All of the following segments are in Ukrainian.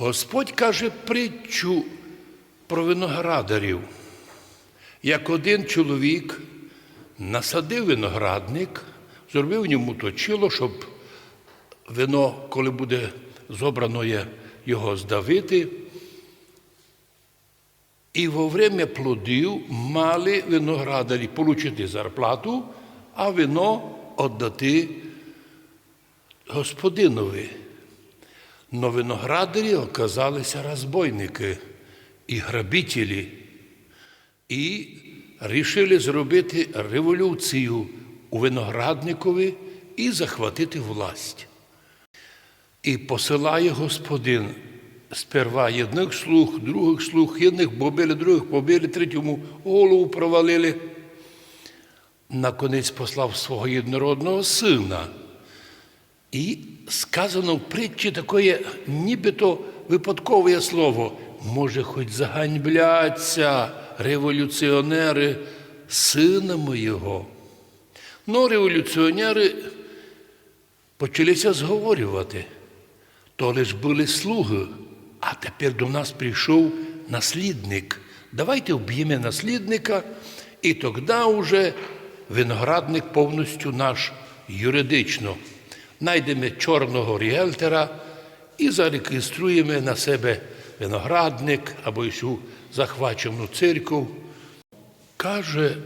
Господь каже притчу про виноградарів. Як один чоловік насадив виноградник, зробив в ньому точило, щоб вино, коли буде зобрано його здавити. І во время плодів мали виноградарі отримати зарплату, а вино віддати господинові. Но виноградарі оказалися розбойники і грабителі, і рішили зробити революцію у виноградникові і захватити власть. І посилає господин сперва одних слуг, других слуг, одних побили, других побили, третьому голову провалили. Наконець послав свого єднородного сина. І сказано в притчі таке нібито випадкове слово. Може, хоч заганьбляться революціонери сина моєго. Ну, революціонери почалися зговорювати. То лиш були слуги, а тепер до нас прийшов наслідник. Давайте вб'ємо наслідника, і тоді вже виноградник повністю наш юридично. Найдемо чорного ріелтора і зареєструємо на себе виноградник або цю захвачену церкву. Каже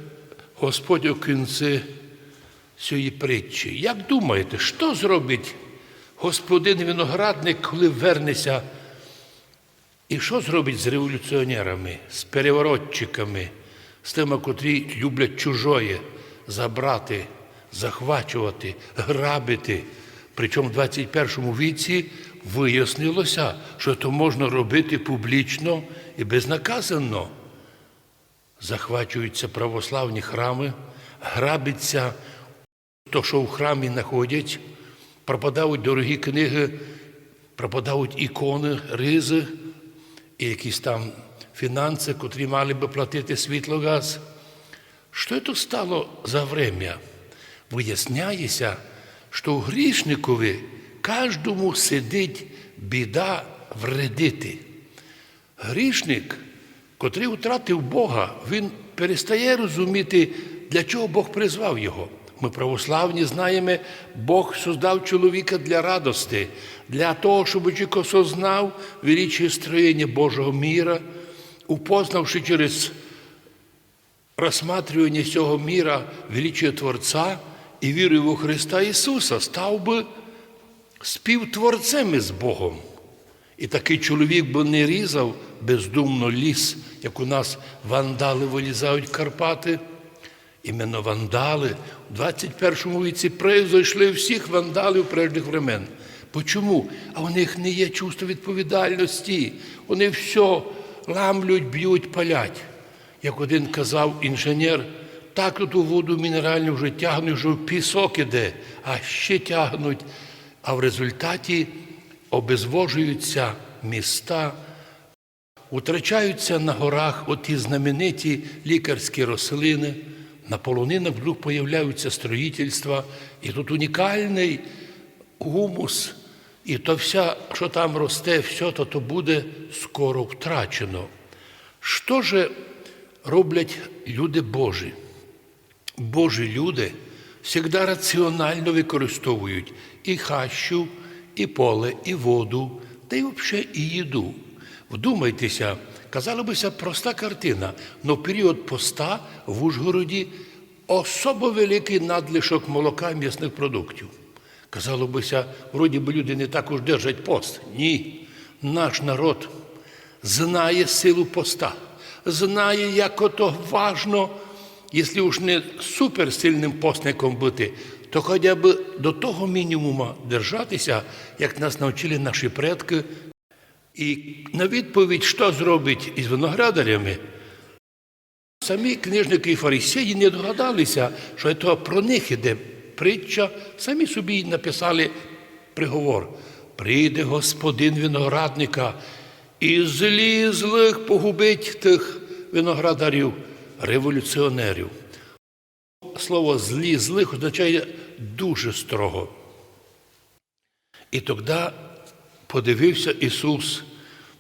Господь у кінці цієї притчі. Як думаєте, що зробить господин виноградник, коли вернеться? І що зробить з революціонерами, з переворотчиками, з тими, котрі люблять чужоє забрати, захвачувати, грабити? Причому в 21 віці вияснилося, що це можна робити публічно і безнаказано. Захвачуються православні храми, грабиться то, що в храмі знаходять, пропадають дорогі книги, пропадають ікони, ризи і якісь там фінанси, котрі мали би платити світло газ. Що це стало за время? Виясняється, що у грішникові кожному сидить біда вредити. Грішник, котрий втратив Бога, він перестає розуміти, для чого Бог призвав його. Ми православні знаємо, Бог создав чоловіка для радости, для того, щоб осознав величие строєння Божого міра, упознавши через розсматривання цього міра величие Творця і вірою в Христа Ісуса, став би співтворцем із Богом. І такий чоловік би не різав бездумно ліс, як у нас вандали вилізають Карпати. Іменно вандали у 21 віці превзойшли всіх вандалів прежніх времен. Почому? А у них не є чувство відповідальності. Вони все ламлють, б'ють, палять. Як один казав інженер, так тут у воду мінеральну вже тягнуть, вже в пісок іде, а ще тягнуть. А в результаті обезвожуються міста, утрачаються на горах оті знамениті лікарські рослини, на полонинах вдруг появляються строїтельства, і тут унікальний гумус, і то все, що там росте, все то, то буде скоро втрачено. Що же роблять люди Божі? Божі люди завжди раціонально використовують і хащу, і поле, і воду, та й взагалі і їду. Вдумайтеся, казала бися проста картина, але в період поста в Ужгороді особо великий надлишок молока і м'ясних продуктів. Казало бися, вроді би люди не також держать пост. Ні. Наш народ знає силу поста, знає, як ото важно, якщо уж не суперсильним постником бути, то хоча б до того мінімуму держатися, як нас навчили наші предки. І на відповідь, що зробить із виноградарями, самі книжники і фарисеї не догадалися, що це про них іде притча, самі собі написали приговор. Прийде господин виноградника і злі злих погубить тих виноградарів, революціонерів. Слово злі злих означає дуже строго. І тоді подивився Ісус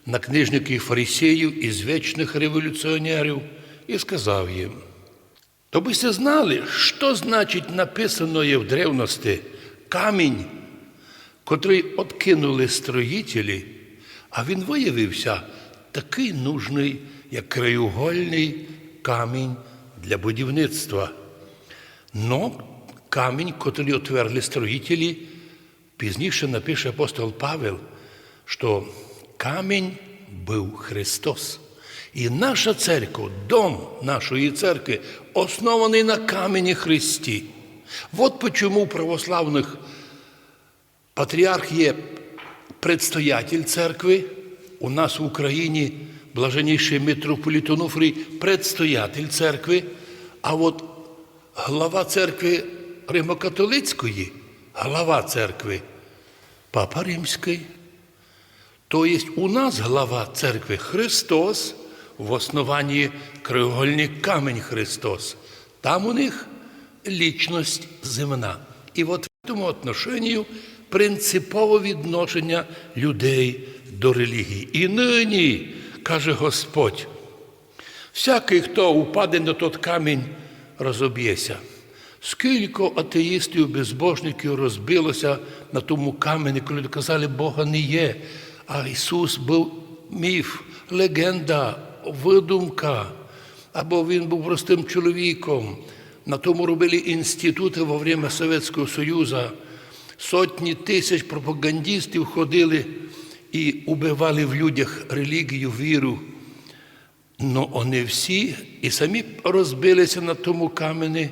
на книжників фарисеїв і звичних революціонерів і сказав їм, то би се знали, що значить написано в древності камінь, котрий откинули строїтелі, а він виявився такий нужний, як краєугольний камінь для будівництва. Но камінь, котрий отвергли строїтелі, пізніше напише апостол Павел, що камінь був Христос. І наша церква, дом нашої церкви, оснований на камені Христі. Вот почему у православних патріарх є предстоятель церкви. У нас в Україні блаженніший митрополит Онуфрій предстоятель церкви, а от глава церкви Римокатолицької, глава церкви, Папа Римський. То є у нас глава церкви Христос, в основанні краєугольний камінь Христос. Там у них лічність земна. І от в цьому отношенню принципове відношення людей до релігії. І нині, каже Господь, всякий, хто упаде на тот камінь, розоб'ється. Скільки атеїстів, безбожників розбилося на тому камені, коли казали, Бога не є. А Ісус був міф, легенда, видумка, або Він був простим чоловіком. На тому робили інститути во время Совєтського Союзу. Сотні тисяч пропагандистів ходили і убивали в людях релігію, віру. Ну, вони всі і самі розбилися на тому камені,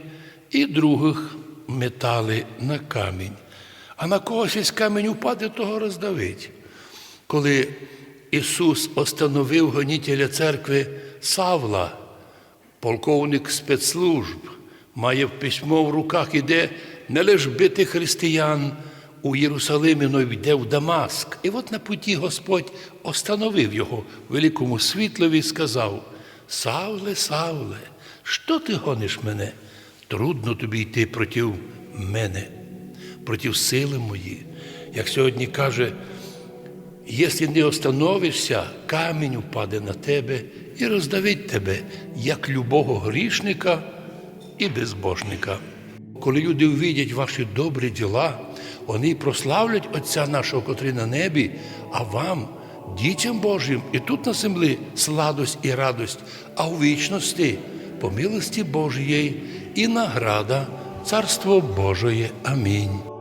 і других метали на камінь. А на когось із камінь упаде, того роздавить. Коли Ісус остановив гонітеля церкви Савла, полковник спецслужб, має письмо в руках, іде не лише бити християн у Єрусалимі, но йде в Дамаск. І от на путі Господь остановив його в великому світлові і сказав: Савле, Савле, що ти гониш мене? Трудно тобі йти проти мене, проти сили мої. Як сьогодні каже, Якщо не остановишся, камінь упаде на тебе і роздавить тебе, як любого грішника і безбожника. Коли люди увидять ваші добрі діла, вони прославлять Отця нашого, котрий на небі, а вам, дітям Божим, і тут на землі сладость і радость, а у вічності по милості Божої і награда Царство Божої. Амінь.